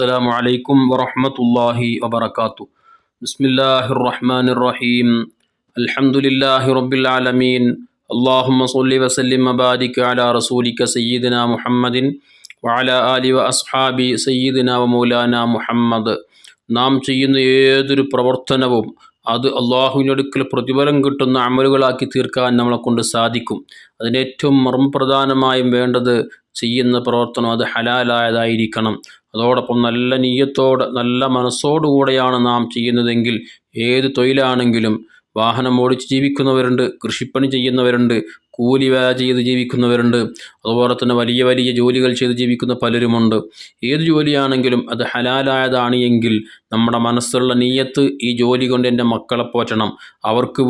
السلام عليكم ورحمة الله وبركاته بسم الله الرحمن الرحيم الحمد لله رب العالمين اللهم صل وسلم وبارك على رسولك سيدنا محمد وعلى آله وأصحابه سيدنا ومولانا محمد നാം ചെയ്യുന്ന ഏതൊരു പ്രവർത്തനവും അത് അള്ളാഹുവിനടുക്കൽ പ്രതിഫലം കിട്ടുന്ന അമലുകളാക്കി തീർക്കാൻ നമ്മളെ കൊണ്ട് സാധിക്കും. അതിനേറ്റവും മർമ്മപ്രധാനമായും വേണ്ടത് ചെയ്യുന്ന പ്രവർത്തനം അത് ഹലാലായതായിരിക്കണം. അതോടൊപ്പം നല്ല നീയത്തോടെ നല്ല മനസ്സോടുകൂടെയാണ് നാം ചെയ്യുന്നതെങ്കിൽ ഏത് തൊഴിലാണെങ്കിലും വാഹനം ഓടിച്ച് ജീവിക്കുന്നവരുണ്ട് കൃഷിപ്പണി ചെയ്യുന്നവരുണ്ട് കൂലി ചെയ്ത് ജീവിക്കുന്നവരുണ്ട്. അതുപോലെ തന്നെ വലിയ വലിയ ജോലികൾ ചെയ്ത് ജീവിക്കുന്ന പലരുമുണ്ട്. ഏത് ജോലിയാണെങ്കിലും അത് ഹലാലായതാണ് എങ്കിൽ നമ്മുടെ മനസ്സുള്ള നീയത്ത് ഈ ജോലി കൊണ്ട് എന്റെ മക്കളെ പോറ്റണം. അവർക്ക്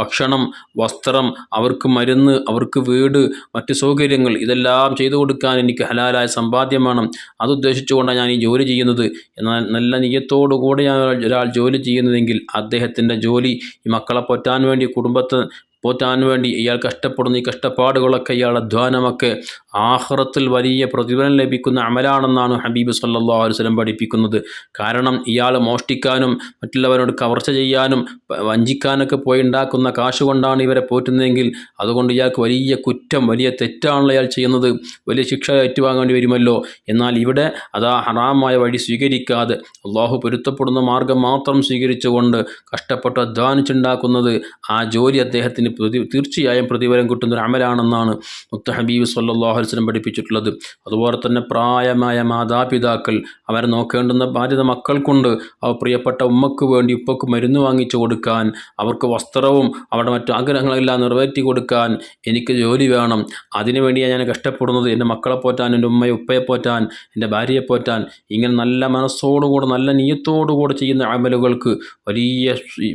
ഭക്ഷണം വസ്ത്രം അവർക്ക് മരുന്ന് അവർക്ക് വീട് മറ്റ് സൗകര്യങ്ങൾ ഇതെല്ലാം ചെയ്തു കൊടുക്കാൻ എനിക്ക് ഹലാലായ സമ്പാദ്യം വേണം. അത് ഉദ്ദേശിച്ചുകൊണ്ടാണ് ഞാൻ ഈ ജോലി ചെയ്യുന്നത്. എന്നാൽ നല്ല നീയത്തോടു കൂടെയാണ് ഒരാൾ ജോലി ചെയ്യുന്നതെങ്കിൽ അദ്ദേഹത്തിന്റെ ജോലി ഈ മക്കളെ പോറ്റാൻ വേണ്ടി കുടുംബത്തെ പോറ്റാൻ വേണ്ടി ഇയാൾ കഷ്ടപ്പെടുന്ന. ഈ കഷ്ടപ്പാടുകളൊക്കെ ഇയാൾ അധ്വാനമൊക്കെ ആഹ്റത്തിൽ വലിയ പ്രതിഫലം ലഭിക്കുന്ന അമലാണെന്നാണ് ഹബീബ് സല്ലാ വസ്ലം പഠിപ്പിക്കുന്നത്. കാരണം ഇയാൾ മോഷ്ടിക്കാനും മറ്റുള്ളവരോട് കവർച്ച ചെയ്യാനും വഞ്ചിക്കാനൊക്കെ പോയി ഉണ്ടാക്കുന്ന കാശ് കൊണ്ടാണ് ഇവരെ പോറ്റുന്നതെങ്കിൽ അതുകൊണ്ട് ഇയാൾക്ക് വലിയ കുറ്റം വലിയ തെറ്റാണല്ലോ ഇയാൾ ചെയ്യുന്നത്. വലിയ ശിക്ഷ ഏറ്റുവാങ്ങേണ്ടി വരുമല്ലോ. എന്നാൽ ഇവിടെ അതാ ഹറാമായ വഴി സ്വീകരിക്കാതെ അള്ളാഹു പൊരുത്തപ്പെടുന്ന മാർഗം മാത്രം സ്വീകരിച്ചുകൊണ്ട് കഷ്ടപ്പെട്ട് അധ്വാനിച്ചുണ്ടാക്കുന്നത് ആ ജോലി അദ്ദേഹത്തിന് പ്രതി തീർച്ചയായും പ്രതിഫലം കിട്ടുന്ന ഒരു അമലാണെന്നാണ് മുത്തഹബീബ് സല്ലാഹു അലിസ്ലം പഠിപ്പിച്ചിട്ടുള്ളത്. അതുപോലെ തന്നെ പ്രായമായ മാതാപിതാക്കൾ അവരെ നോക്കേണ്ടുന്ന ബാധ്യത മക്കൾക്കുണ്ട്. അവ പ്രിയപ്പെട്ട ഉമ്മക്ക് വേണ്ടി ഉപ്പക്ക് മരുന്ന് വാങ്ങിച്ചു കൊടുക്കാൻ അവർക്ക് വസ്ത്രവും അവരുടെ മറ്റു ആഗ്രഹങ്ങളെല്ലാം നിറവേറ്റി കൊടുക്കാൻ എനിക്ക് ജോലി വേണം. അതിനുവേണ്ടിയാണ് ഞാൻ കഷ്ടപ്പെടുന്നത്. എന്റെ മക്കളെ പോറ്റാൻ എന്റെ ഉമ്മയെ ഉപ്പയെ പോറ്റാൻ എന്റെ ഭാര്യയെ പോറ്റാൻ. ഇങ്ങനെ നല്ല മനസ്സോടുകൂടെ നല്ല നീയത്തോടുകൂടെ ചെയ്യുന്ന അമലുകൾക്ക് വലിയ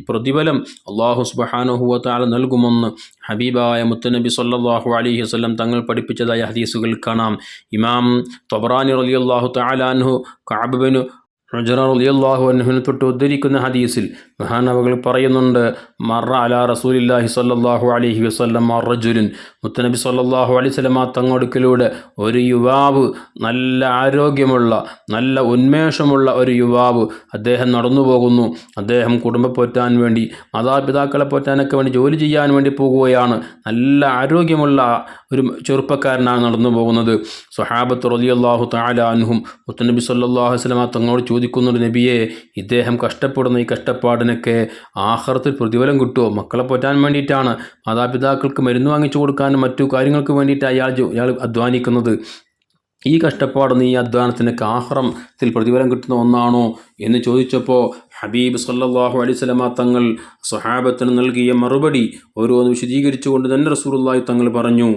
പ്രതിഫലം അള്ളാഹു സുബാനുഹുവത്താല നൽകുമെന്ന് ഹബീബായ മുത്തനബി സല്ലാഹു അലൈഹി വസ്ലം തങ്ങൾ പഠിപ്പിച്ചതായ ഹദീസുകൾ കാണാം. ഇമാം തൊബറാനി റലിയല്ലാഹു താലാൻഹു കാബിബിനു റളിയല്ലാഹു അൻഹുവിനെ തൊട്ട് ഉദ്ധരിക്കുന്ന ഹദീസിൽ മഹാനവകൾ പറയുന്നുണ്ട് മറ അല റസൂലില്ലാഹി സല്ലാഹു അലഹി വസല്ലം റജുലിൻ. മുത്തനബി സല്ലാഹു അലൈഹി വസല്ലമ തങ്ങൊടുക്കിലൂടെ ഒരു യുവാവ് നല്ല ആരോഗ്യമുള്ള നല്ല ഉന്മേഷമുള്ള ഒരു യുവാവ് അദ്ദേഹം നടന്നു പോകുന്നു. അദ്ദേഹം കുടുംബം പോറ്റാൻ വേണ്ടി മാതാപിതാക്കളെ പോറ്റാനൊക്കെ വേണ്ടി ജോലി ചെയ്യാൻ വേണ്ടി പോകുകയാണ്. നല്ല ആരോഗ്യമുള്ള ഒരു ചെറുപ്പക്കാരനാണ് നടന്നു പോകുന്നത്. സുഹാബത്ത് റളിയല്ലാഹു തആല അൻഹും മുത്തനബി സല്ലാഹു അലൈഹി വസല്ലമ തങ്ങളോട് ചോദിക്കുന്നുണ്ട് നബിയെ ഇദ്ദേഹം കഷ്ടപ്പെടുന്ന ഈ കഷ്ടപ്പാടിനൊക്കെ ആഹാരത്തിൽ പ്രതിഫലം കിട്ടുമോ മക്കളെ പോറ്റാൻ വേണ്ടിയിട്ടാണ്. മാതാപിതാക്കൾക്ക് മരുന്ന് വാങ്ങിച്ചു കൊടുക്കാനും മറ്റു കാര്യങ്ങൾക്ക് വേണ്ടിയിട്ട് അയാൾ അയാൾ അധ്വാനിക്കുന്നത്. ഈ കഷ്ടപ്പാടൊന്നും ഈ അധ്വാനത്തിനൊക്കെ ആഹ്റത്തിൽ പ്രതിഫലം കിട്ടുന്ന ഒന്നാണോ? എന്ന് ചോദിച്ചപ്പോൾ ഹബീബ് സല്ലാഹു അലൈവലമ തങ്ങൾ സ്വഹാബത്തിന് നൽകിയ മറുപടി ഓരോന്ന് വിശദീകരിച്ചുകൊണ്ട് തന്നെ റസൂറുല്ലായി തങ്ങൾ പറഞ്ഞു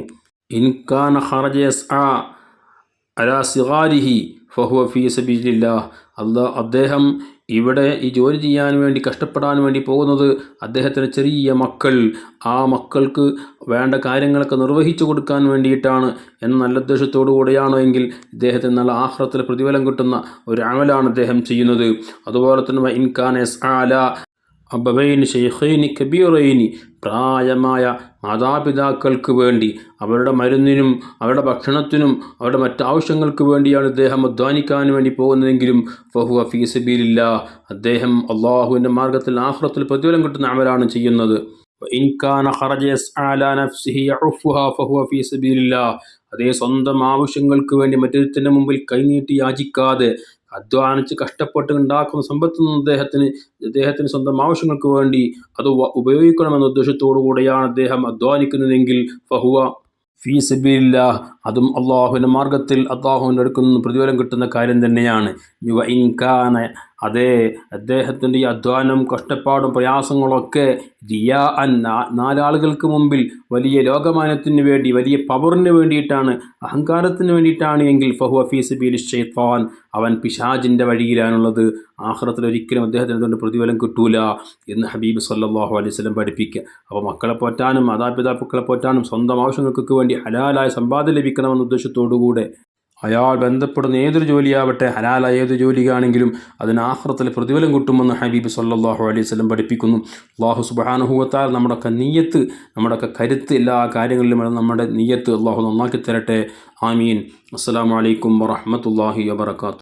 ഇൻകാൻ ഹറജസ് അലാ സിഗാരിഹി ഫഹുവ ഫീ സബീലില്ലാ അല്ല അദ്ദേഹം ഇവിടെ ഈ ജോലി ചെയ്യാൻ വേണ്ടി കഷ്ടപ്പെടാൻ വേണ്ടി പോകുന്നത് അദ്ദേഹത്തിന് ചെറിയ മക്കൾ. ആ മക്കൾക്ക് വേണ്ട കാര്യങ്ങളൊക്കെ നിർവഹിച്ചു കൊടുക്കാൻ വേണ്ടിയിട്ടാണ് എന്ന നല്ല ഉദ്ദേശത്തോടു കൂടെയാണോ എങ്കിൽ ഇദ്ദേഹത്തിന് നല്ല ആഹ്റത്തിൽ പ്രതിഫലം കിട്ടുന്ന ഒരു അമലാണ് അദ്ദേഹം ചെയ്യുന്നത്. അതുപോലെ തന്നെ ഇൻകാനസ് ആല അബബൈൻ ഷെയ്ഖൈനി കബീറൈനി. പ്രായമായ മാതാപിതാക്കൾക്ക് വേണ്ടി അവരുടെ മരുന്നിനും അവരുടെ ഭക്ഷണത്തിനും അവരുടെ മറ്റാവശ്യങ്ങൾക്ക് വേണ്ടിയാണ് ഇദ്ദേഹം അധ്വാനിക്കാൻ വേണ്ടി പോകുന്നതെങ്കിലും ഫഹു ഫീസബീലില്ല അദ്ദേഹം അള്ളാഹുവിന്റെ മാർഗത്തിൽ ആഹ്റത്തിൽ പ്രതിഫലം കിട്ടുന്ന അമലാണ് ചെയ്യുന്നത്. അതേ സ്വന്തം ആവശ്യങ്ങൾക്ക് വേണ്ടി മറ്റൊരുത്തിന്റെ മുമ്പിൽ കൈനീട്ടി യാചിക്കാതെ അധ്വാനിച്ച് കഷ്ടപ്പെട്ട് ഉണ്ടാക്കുന്ന സമ്പത്ത് നിന്ന് അദ്ദേഹത്തിന് അദ്ദേഹത്തിന് സ്വന്തം ആവശ്യങ്ങൾക്ക് വേണ്ടി അത് ഉപയോഗിക്കണമെന്ന ഉദ്ദേശത്തോടു കൂടെയാണ് അദ്ദേഹം അധ്വാനിക്കുന്നതെങ്കിൽ ഫഹുവ ഫീ സബീലില്ല അതും അള്ളാഹുവിന്റെ മാർഗത്തിൽ അള്ളാഹുവിന്റെ അടുക്കുന്ന പ്രതിഫലം കിട്ടുന്ന കാര്യം തന്നെയാണ്. യുവ ഇൻകാന അതേ അദ്ദേഹത്തിന്റെ ഈ അധ്വാനം കഷ്ടപ്പാടും പ്രയാസങ്ങളൊക്കെ റിയാ അൻ നാലാളുകൾക്ക് മുമ്പിൽ വലിയ ലോകമാനത്തിന് വേണ്ടി വലിയ പവറിന് വേണ്ടിയിട്ടാണ് അഹങ്കാരത്തിന് വേണ്ടിയിട്ടാണ് എങ്കിൽ ഫഹു അഫീസ് ബിൽ ഷെയ്ത്താൻ അവൻ പിശാജിന്റെ വഴിയിലാണുള്ളത്. ആഹ്റത്തിൽ ഒരിക്കലും അദ്ദേഹത്തിന് അതുകൊണ്ട് പ്രതിഫലം കിട്ടൂല എന്ന് ഹബീബ് സല്ലാഹു അലൈഹി സ്വലം പഠിപ്പിക്കുക അപ്പോൾ മക്കളെ പോറ്റാനും മാതാപിതാക്കളെ പോറ്റാനും സ്വന്തം ആവശ്യങ്ങൾക്കൊക്കെ വേണ്ടി ഹലാലായ സമ്പാദ്യം ലഭിക്കണമെന്ന ഉദ്ദേശത്തോടുകൂടെ അയാൾ ബന്ധപ്പെടുന്ന ഏതൊരു ജോലിയാവട്ടെ ഹലാലായ ഏത് ജോലിയാണെങ്കിലും അതിന് ആഹ്റത്തിൽ പ്രതിഫലം കിട്ടുമെന്ന് ഹബീബ് സല്ലാഹു അലൈഹി സ്വലം പഠിപ്പിക്കുന്നു. അള്ളാഹു സുബാനുഹൂവത്താൽ നമ്മുടെയൊക്കെ നീയത്ത് നമ്മുടെയൊക്കെ കരുത്ത് എല്ലാ കാര്യങ്ങളിലും നമ്മുടെ നീയത്ത് അള്ളാഹു നന്നാക്കി തരട്ടെ. ആമീൻ. അസ്സാം വലൈക്കും വറഹമത്തല്ലാഹി വാബർക്കാത്തു